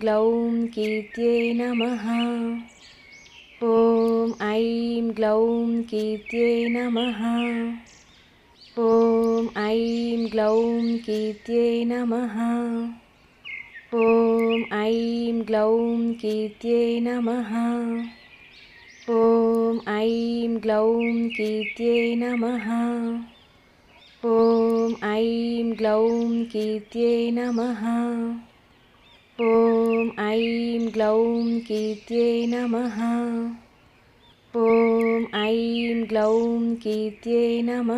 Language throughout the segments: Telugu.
గ్లౌం కీర్త్యై నమ ఓం ఐం గ్లౌం కీర్త్యై నమ ఓం ఐం గ్లౌం కీర్త్యై నమ ఓం ఐం గ్లౌం కీర్త్యై నమ ఓం ఐం గ్లౌం కీర్త్యై నమ ఓం ఐం గ్లౌం కీర్త్యై నమ ఓం ఐం గ్లౌం కీర్త్యై నమ. ఓం ఐం గ్లౌం కీర్త్యై నమ.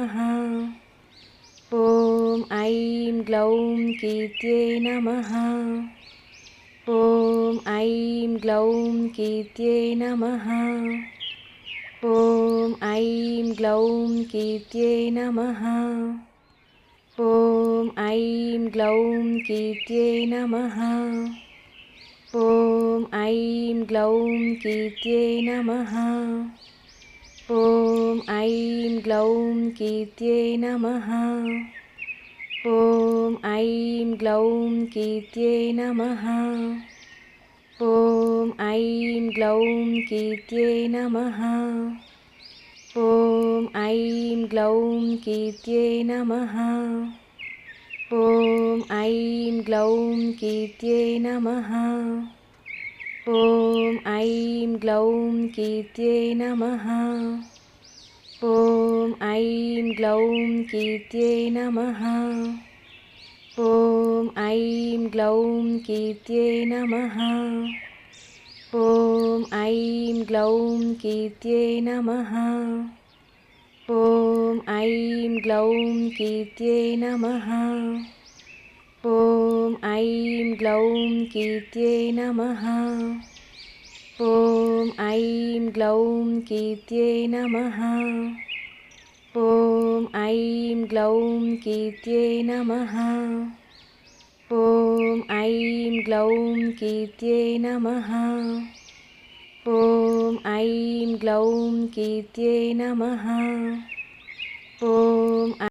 ఓం ఐం గ్లౌం కీర్త్యై నమ. ఓం ఐం గ్లౌం కీర్త్యై నమ. ఓం ఐం గ్లౌం కీర్త్యై నమ. ఓం ఐం గ్లౌం కీర్త్యై నమ. ఓం ఐం గ్లౌం కీర్త్యై నమ. ఓం ఐం గ్లౌం కీర్త్యై నమ. ఓం ఐం గ్లౌం కీర్త్యై నమ. ఓం ఐం గ్లౌం కీర్త్యై నమ. ఐం గ్లౌం కీర్త్యై నమ ఓం ఐం గ్లౌం కీర్త్యై నమ ఓం ఐం గ్లౌం కీర్త్యై నమ ఓం ఐం గ్లౌం కీర్త్యై నమ ఓం ఐం గ్లౌం కీర్త్యై నమ ఓం ఐం గ్లౌం కీర్త్యై నమ ఓం ఐం గ్లౌం కీర్త్యై నమ. ఓం ఐం గ్లౌం కీర్త్యై నమ. ఓం ఐం గ్లౌం కీర్త్యై నమ. ఓం ఐం గ్లౌం కీర్త్యై నమ. ఓం ఐం గ్లౌం కీర్త్యై నమ. ఓం ఐం గ్లౌం కీర్త్యై నమ ఓం